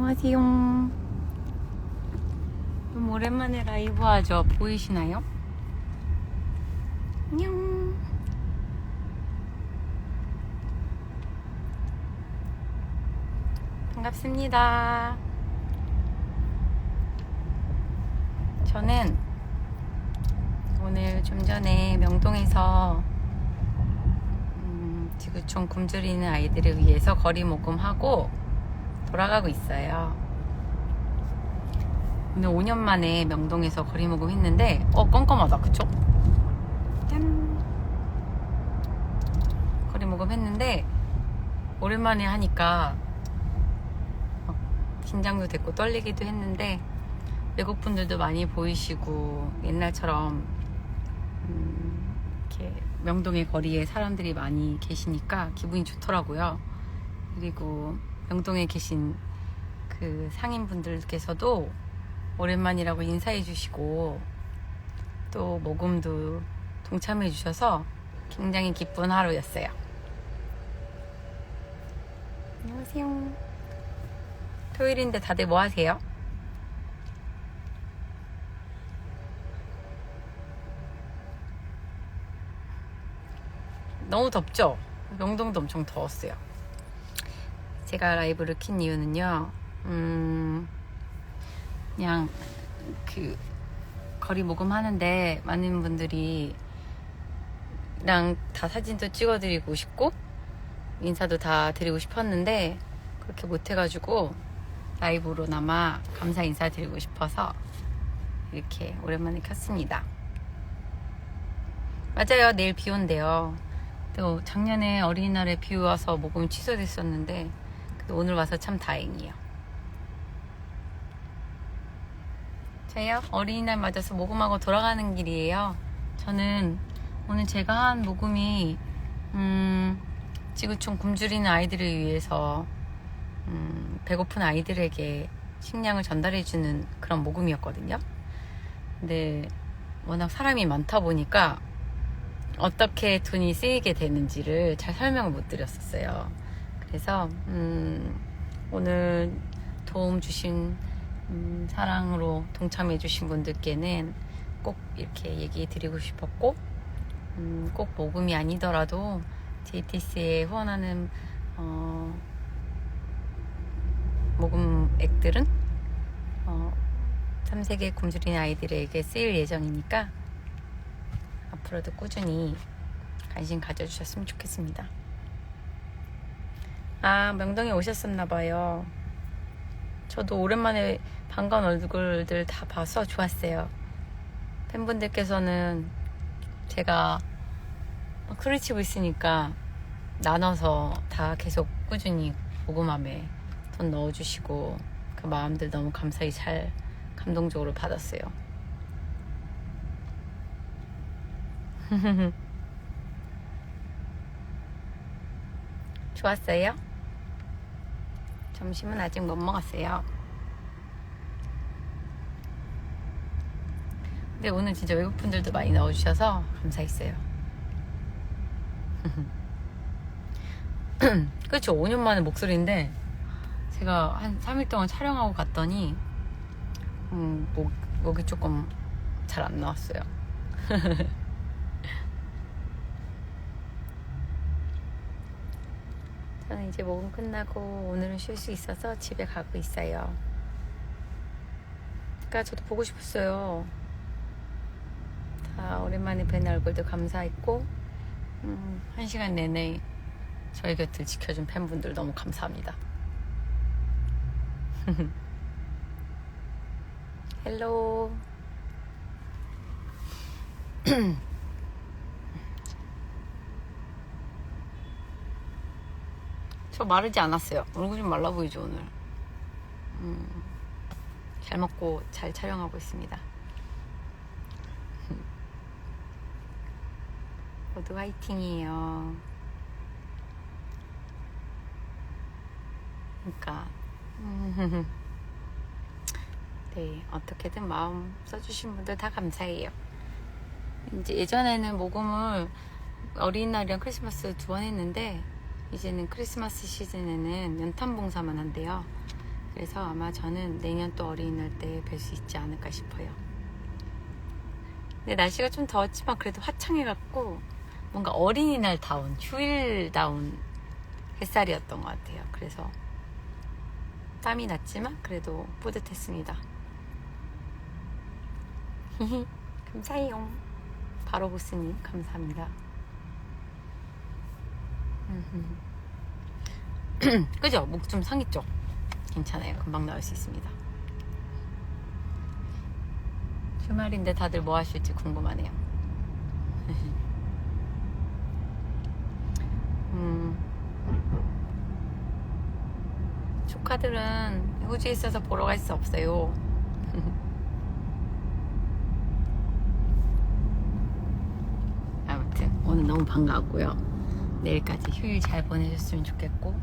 안녕하세요. 너무 오랜만에 라이브 하죠. 보이시나요? 안녕. 반갑습니다. 저는 오늘 좀 전에 명동에서 음, 지구촌 굶주리는 아이들을 위해서 거리 모금하고 돌아가고 있어요. 오늘 5년 만에 명동에서 거리 모금 했는데, 어, 껌껌하다, 그쵸? 짠! 거리 모금 했는데, 오랜만에 하니까, 막 긴장도 됐고 떨리기도 했는데, 외국 분들도 많이 보이시고, 옛날처럼, 음, 이렇게 명동의 거리에 사람들이 많이 계시니까 기분이 좋더라고요. 그리고 명동에 계신 그 상인분들께서도 오랜만이라고 인사해 주시고 또 모금도 동참해 주셔서 굉장히 기쁜 하루였어요. 안녕하세요. 토요일인데 다들 뭐 하세요? 너무 덥죠? 명동도 엄청 더웠어요. 제가 라이브를 킨 이유는요, 음, 그냥 그 거리 모금 하는데 많은 분들이 랑 다 사진도 찍어드리고 싶고 인사도 다 드리고 싶었는데 그렇게 못해가지고 라이브로나마 감사 인사 드리고 싶어서 이렇게 오랜만에 켰습니다. 맞아요. 내일 비 온대요. 또 작년에 어린이날에 비 와서 모금이 취소됐었는데 오늘 와서 참 다행이에요. 저요 어린이날 맞아서 모금하고 돌아가는 길이에요. 저는 오늘 제가 한 모금이 음, 지구촌 굶주리는 아이들을 위해서 음, 배고픈 아이들에게 식량을 전달해주는 그런 모금이었거든요. 근데 워낙 사람이 많다 보니까 어떻게 돈이 쓰이게 되는지를 잘 설명을 못 드렸었어요. 그래서 음, 오늘 도움 주신 음, 사랑으로 동참해 주신 분들께는 꼭 이렇게 얘기 드리고 싶었고 음, 꼭 모금이 아니더라도 JTC에 후원하는 어, 모금액들은 어, 3세계 굶주린 아이들에게 쓰일 예정이니까 앞으로도 꾸준히 관심 가져주셨으면 좋겠습니다. 아, 명동에 오셨었나봐요. 저도 오랜만에 반가운 얼굴들 다 봐서 좋았어요. 팬분들께서는 제가 크리치고 있으니까 나눠서 다 계속 꾸준히 모금함에 돈 넣어주시고 그 마음들 너무 감사히 잘 감동적으로 받았어요. 좋았어요? 점심은 아직 못 먹었어요. 근데 오늘 진짜 외국분들도 많이 넣어주셔서 감사했어요. 그렇죠. 5년 만에 목소리인데 제가 한 3일 동안 촬영하고 갔더니 음, 목, 목이 조금 잘 안 나왔어요. 저는 이제 모금 끝나고 오늘은 쉴 수 있어서 집에 가고 있어요. 그러니까 저도 보고 싶었어요. 다 오랜만에 뵌 얼굴도 감사했고 음, 한 시간 내내 저희 곁을 지켜준 팬분들 너무 감사합니다. 헬로. 저 마르지 않았어요. 얼굴 좀 말라 보이죠 오늘. 음, 잘 먹고 잘 촬영하고 있습니다. 모두 화이팅이에요. 그러니까 네 어떻게든 마음 써주신 분들 다 감사해요. 이제 예전에는 모금을 어린이날이랑 크리스마스 두 번 했는데 이제는 크리스마스 시즌에는 연탄 봉사만 한대요. 그래서 아마 저는 내년 또 어린이날 때 뵐 수 있지 않을까 싶어요. 근데 날씨가 좀 더웠지만 그래도 화창해갖고 뭔가 어린이날 다운, 휴일 다운 햇살이었던 것 같아요. 그래서 땀이 났지만 그래도 뿌듯했습니다. 감사해요. 바로 보스님 감사합니다. 그죠? 목 좀 상했죠? 괜찮아요. 금방 나올 수 있습니다. 주말인데 다들 뭐 하실지 궁금하네요. 음, 조카들은 호주에 있어서 보러 갈 수 없어요. 아무튼 오늘 너무 반가웠고요. 내일까지 휴일 잘 보내셨으면 좋겠고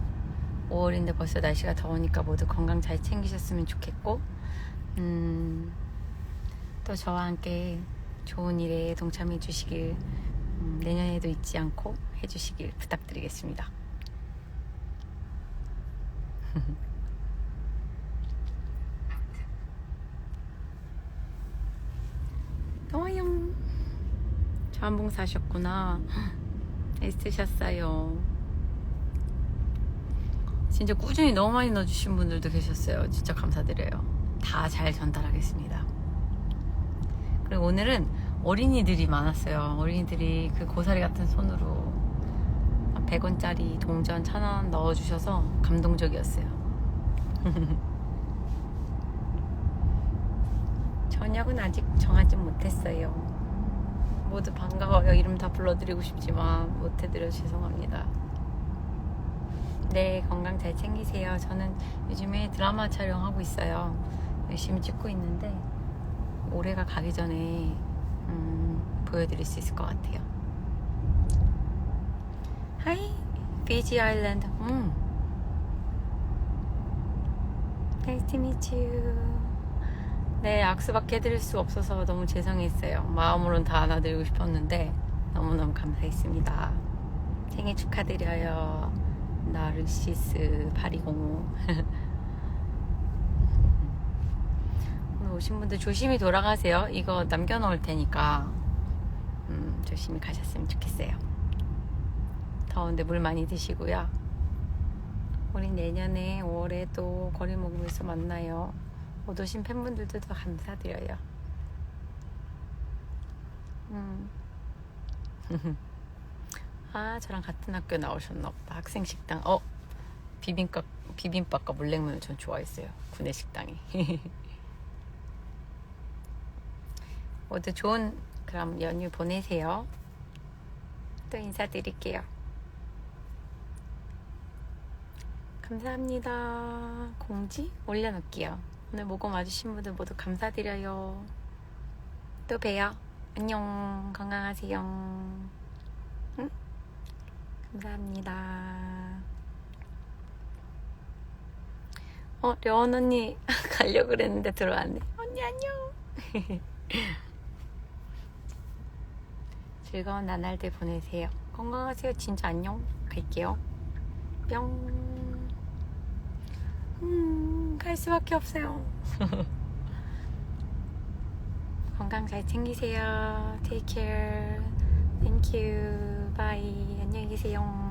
5월인데 벌써 날씨가 더우니까 모두 건강 잘 챙기셨으면 좋겠고 음, 또 저와 함께 좋은 일에 동참해 주시길 음, 내년에도 잊지 않고 해주시길 부탁드리겠습니다. 더워요. 자원봉 사셨구나. 애쓰셨어요. 진짜 꾸준히 너무 많이 넣어주신 분들도 계셨어요. 진짜 감사드려요. 다 잘 전달하겠습니다. 그리고 오늘은 어린이들이 많았어요. 어린이들이 그 고사리 같은 손으로 100원짜리 동전 1000원 넣어주셔서 감동적이었어요. 저녁은 아직 정하지 못했어요. 모두 반가워요. 이름 다 불러드리고 싶지만 못해드려 죄송합니다. 네, 건강 잘 챙기세요. 저는 요즘에 드라마 촬영하고 있어요. 열심히 찍고 있는데 올해가 가기 전에 음, 보여드릴 수 있을 것 같아요. 하이, 비지 아일랜드. 음. Nice to meet you. 네, 악수밖에 해드릴 수 없어서 너무 죄송했어요. 마음으로는 다 안아드리고 싶었는데 너무너무 감사했습니다. 생일 축하드려요. 나르시스 8205. 오늘 오신 분들 조심히 돌아가세요. 이거 남겨놓을 테니까 음, 조심히 가셨으면 좋겠어요. 더운데 물 많이 드시고요. 우리 내년에 5월에 또 거리 먹으면서 만나요. 못 오신 팬분들도 더 감사드려요. 음. 아, 저랑 같은 학교 나오셨나 보다. 학생 식당. 어, 비빔밥, 비빔밥과 물냉면을 전 좋아했어요. 구내 식당이. 모두 좋은 그럼 연휴 보내세요. 또 인사드릴게요. 감사합니다. 공지 올려놓을게요. 오늘 모금 와주신 분들 모두 감사드려요. 또 봬요. 안녕. 건강하세요. 응? 감사합니다. 어, 려원 언니 가려고 그랬는데 들어왔네. 언니 안녕. 즐거운 나날들 보내세요. 건강하세요. 진짜 안녕. 갈게요. 뿅. 음, 갈 수밖에 없어요. 건강 잘 챙기세요. Take care. Thank you. Bye. 안녕히 계세요.